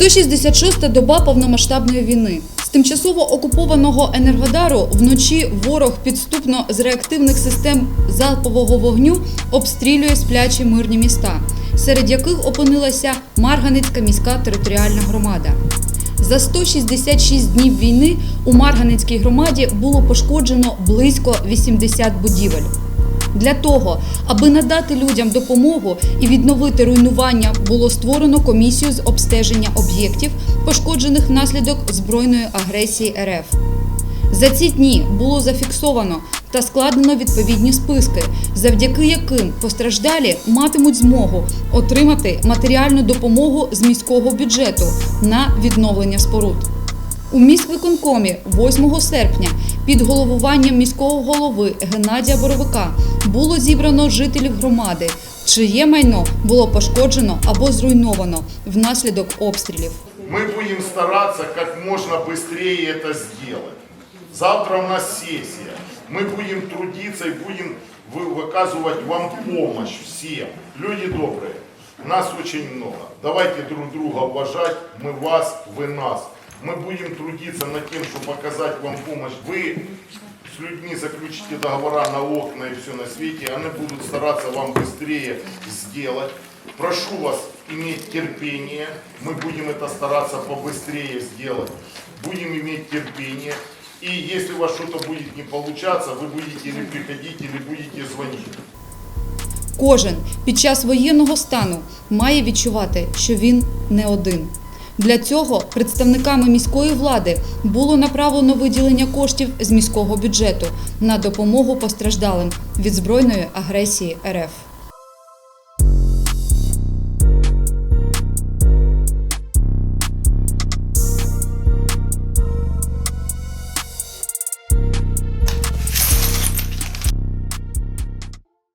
166-та доба повномасштабної війни. З тимчасово окупованого Енергодару вночі ворог підступно з реактивних систем залпового вогню обстрілює сплячі мирні міста, серед яких опинилася Марганецька міська територіальна громада. За 166 днів війни у Марганецькій громаді було пошкоджено близько 80 будівель. Для того, аби надати людям допомогу і відновити руйнування, було створено комісію з обстеження об'єктів, пошкоджених внаслідок збройної агресії РФ. За ці дні було зафіксовано та складено відповідні списки, завдяки яким постраждалі матимуть змогу отримати матеріальну допомогу з міського бюджету на відновлення споруд. У міськвиконкомі 8 серпня під головуванням міського голови Геннадія Боровика було зібрано жителів громади, чиє майно було пошкоджено або зруйновано внаслідок обстрілів. Мы будем стараться как можно быстрее это сделать. Завтра у нас сессия. Мы будем трудиться и будем вы- выказывать вам помощь всем. Люди добрые, нас очень много. Давайте друг друга уважать. Мы вас, вы нас. Мы будем трудиться над тем, чтобы оказать вам помощь. Вы с людьми заключите договора на окна и все на свете. Они будут стараться вам быстрее сделать. Прошу вас иметь терпение. Мы будем это стараться побыстрее сделать. Будем иметь терпение. И если у вас что-то будет не получаться, вы будете или приходить, или будете звонить. Кожен під час воєнного стану має відчувати, що він не один. Для цього представниками міської влади було направлено виділення коштів з міського бюджету на допомогу постраждалим від збройної агресії РФ.